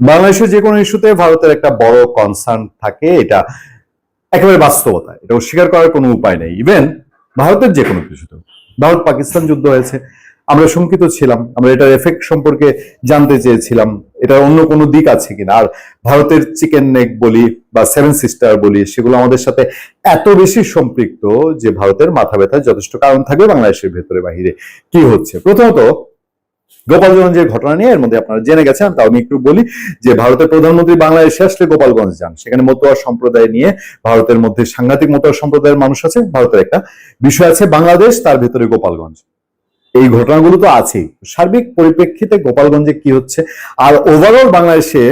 বাংলাদেশের যে কোনো ইস্যুতে ভারতের একটা বড় কনসার্ন থাকে, এটা একেবারে বাস্তবতা এটা অস্বীকার করার কোনো উপায় নেই। ইভেন ভারতের যে কোনো কিছুতে ভারত পাকিস্তান যুদ্ধ হয়েছে। আমরা শঙ্কিত ছিলাম। আমরা এটার এফেক্ট সম্পর্কে জানতে চেয়েছিলাম। এটা অন্য কোনো দিক আছে কিনা? আর ভারতের চিকেন নেক বলি বা সেভেন সিস্টার বলি, সেগুলো আমাদের সাথে এত বেশি সম্পৃক্ত যে ভারতের মাথা ব্যথার যথেষ্ট কারণ থাকবে বাংলাদেশের ভেতরে বাহিরে কি হচ্ছে? প্রথমত গোপালগঞ্জের ঘটনা নিয়ে, এর মধ্যে আপনারা জেনে গেছেন, তাও আমি একটু বলি যে ভারতের প্রধানমন্ত্রী বাংলাদেশে আসলে গোপালগঞ্জ যান। সেখানে মতুয়া সম্প্রদায় নিয়ে ভারতের মধ্যে সাংঘাতিক মতুয়া সম্প্রদায়ের মানুষ আছে। ভারতের একটা বিষয় আছে বাংলাদেশ, তার ভেতরে গোপালগঞ্জ। এই ঘটনাগুলো তো আছেই। সার্বিক পরিপ্রেক্ষিতে গোপালগঞ্জে কি হচ্ছে? আর ওভারঅল বাংলাদেশে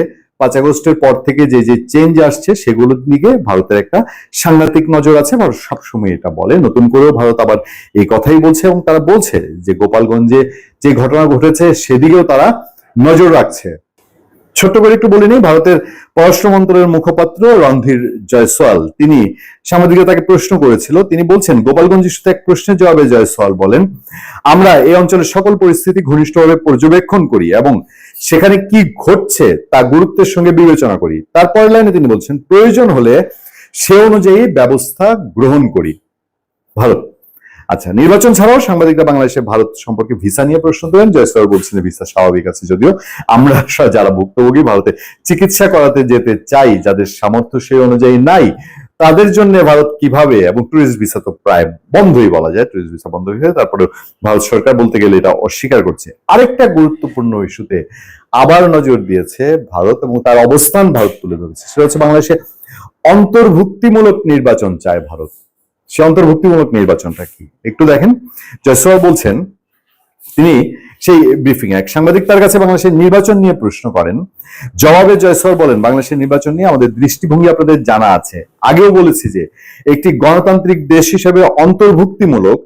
পাঁচ আগস্টের পর থেকে যে যে চেঞ্জ আসছে সেগুলোর দিকে ভারতের একটা সাংঘাতিক নজর আছে ভারত সবসময় এটা বলে। নতুন করেও ভারত আবার এই কথাই বলছে এবং তারা বলছে যে, গোপালগঞ্জে যে ঘটনা ঘটেছে সেদিকেও তারা নজর রাখছে। ছোট্ট করে একটু বলে নিই, ভারতের পররাষ্ট্র মন্ত্রণালয়ের মুখপাত্র রণধীর জয়সওয়াল, তিনি সাংবাদিকরা তাকে প্রশ্ন করেছিল। তিনি বলছেন গোপালগঞ্জ ইস্যুতে এক প্রশ্নের জবাবে জয়সওয়াল বলেন, আমরা এই অঞ্চলের সকল পরিস্থিতি ঘনিষ্ঠভাবে পর্যবেক্ষণ করি এবং সেখানে কি ঘটছে তা গুরুত্বের সঙ্গে বিবেচনা করি। তারপরের লাইনে তিনি বলছেন, প্রয়োজন হলে সে অনুযায়ী ব্যবস্থা গ্রহণ করি। ভারত আচ্ছা নির্বাচন ছাড়াও সাংবাদিকরা বাংলাদেশে ভারত সম্পর্কে ভিসা নিয়ে প্রশ্ন তোলেন। জয়সওয়াল বলছেন ভিসা স্বাভাবিক আছে যদিও আমরা যারা ভুক্তভোগী ভারতে চিকিৎসা করাতে যেতে চাই, যাদের সামর্থ্য সেই অনুযায়ী নাই তাদের জন্য ভারত কীভাবে এবং টুরিস্ট ভিসা তো প্রায় বন্ধই বলা যায় টুরিস্ট ভিসা বন্ধ হয়ে তারপরে ভারত সরকার বলতে গেলে এটা অস্বীকার করছে। আরেকটা গুরুত্বপূর্ণ ইস্যুতে আবার নজর দিয়েছে ভারত এবং তার অবস্থান ভারত তুলে ধরেছে। সেটা হচ্ছে বাংলাদেশে অন্তর্ভুক্তিমূলক নির্বাচন চায় ভারত। সে অন্তর্ভুক্তিমূলক নির্বাচনটা কি? একটু দেখেন। জয়সওয়াল বলছেন, তিনি সেই ব্রিফিং এক সাংবাদিক তার কাছে বাংলাদেশের নির্বাচন নিয়ে প্রশ্ন করেন। জবাবে জয়সওয়াল বলেন, বাংলাদেশের নির্বাচন নিয়ে আমাদের দৃষ্টিভঙ্গি আপনাদের জানা আছে। আগেও বলেছি যে, একটি গণতান্ত্রিক দেশ হিসেবে অন্তর্ভুক্তিমূলক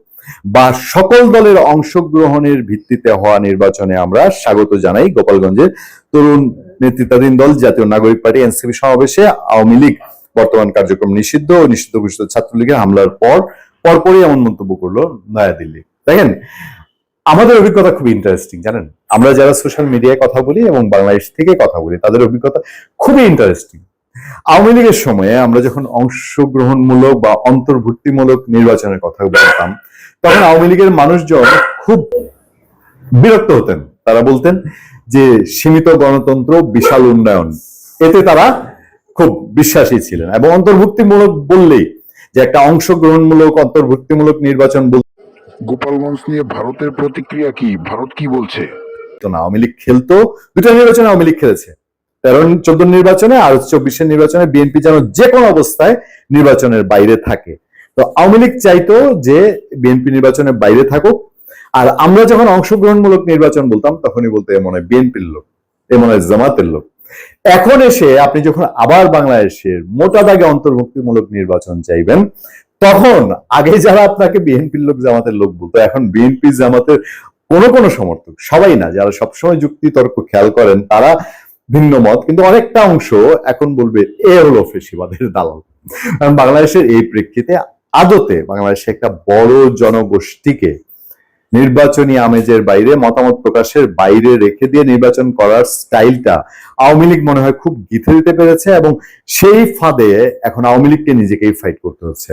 বা সকল দলের অংশগ্রহণের ভিত্তিতে হওয়া নির্বাচনে আমরা স্বাগত জানাই গোপালগঞ্জের তরুণ নেতৃত্বাধীন দল, জাতীয় নাগরিক পার্টি, এনসিপি সমাবেশে আওয়ামী লীগ বর্তমান কার্যক্রম নিষিদ্ধ ও নিষিদ্ধ ঘোষিত ছাত্রলীগের হামলার পর পরপরই এমন মন্তব্য করল নয়াদিল্লি। দেখেন আমাদের অভিজ্ঞতা খুব ইন্টারেস্টিং জানেন? আমরা যারা সোশ্যাল মিডিয়ায় কথা বলি এবং বাংলাদেশ থেকে কথা বলি, তাদের অভিজ্ঞতা খুবই ইন্টারেস্টিং আওয়ামী লীগের সময়ে আমরা যখন অংশগ্রহণমূলক বা অন্তর্ভুক্তিমূলক নির্বাচনের কথা বলতাম, তখন আওয়ামী লীগের মানুষজন খুব বিরক্ত হতেন। তারা বলতেন যে, সীমিত গণতন্ত্র, বিশাল উন্নয়ন। এতে তারা খুব বিশ্বাসী ছিলেন এবং অন্তর্ভুক্তিমূলক বললেই যে, একটা অংশগ্রহণমূলক, অন্তর্ভুক্তিমূলক নির্বাচন গোপালগঞ্জ নিয়ে ভারতের প্রতিক্রিয়া কি? ভারত কি বলছে? বলতো না, আওয়ামী লীগ খেলতো, দুটো নির্বাচনে আওয়ামী লীগ খেলেছে। তেরো, চোদ্দ নির্বাচনে আর চব্বিশের নির্বাচনে বিএনপি যেন যে কোনো অবস্থায় নির্বাচনের বাইরে থাকে। তো আওয়ামী লীগ চাইতো যে বিএনপি নির্বাচনের বাইরে থাকুক, আর আমরা যখন অংশগ্রহণমূলক নির্বাচন বলতাম, তখনই বলতে মনে হয় বিএনপির লোক, এ মনে হয় জামাতের লোক। এখন এসে আপনি যখন আবার বাংলাদেশের মোটা দাগে অন্তর্ভুক্তিমূলক নির্বাচন চাইবেন তখন আগে যারা আপনাকে বিএনপির লোক জামাতের লোক বলতো, এখন বিএনপি জামাতের কোনো কোনো সমর্থক, সবাই না, যারা সবসময় যুক্তি তর্ক খেয়াল করেন, তারা ভিন্ন মত, কিন্তু অনেকটা অংশ এখন বলবে এ হলো ফেসিবাদের দালাল। কারণ বাংলাদেশের এই প্রেক্ষিতে আদতে বাংলাদেশে একটা বড় জনগোষ্ঠীকে নির্বাচনী আমেজের বাইরে, মতামত প্রকাশের বাইরে রেখে দিয়ে নির্বাচন করার স্টাইলটা আওয়ামী লীগ মনে হয় খুব গিথে দিতে পেরেছে এবং সেই ফাঁদে এখন আওয়ামী লীগকে নিজেকেই ফাইট করতে হচ্ছে।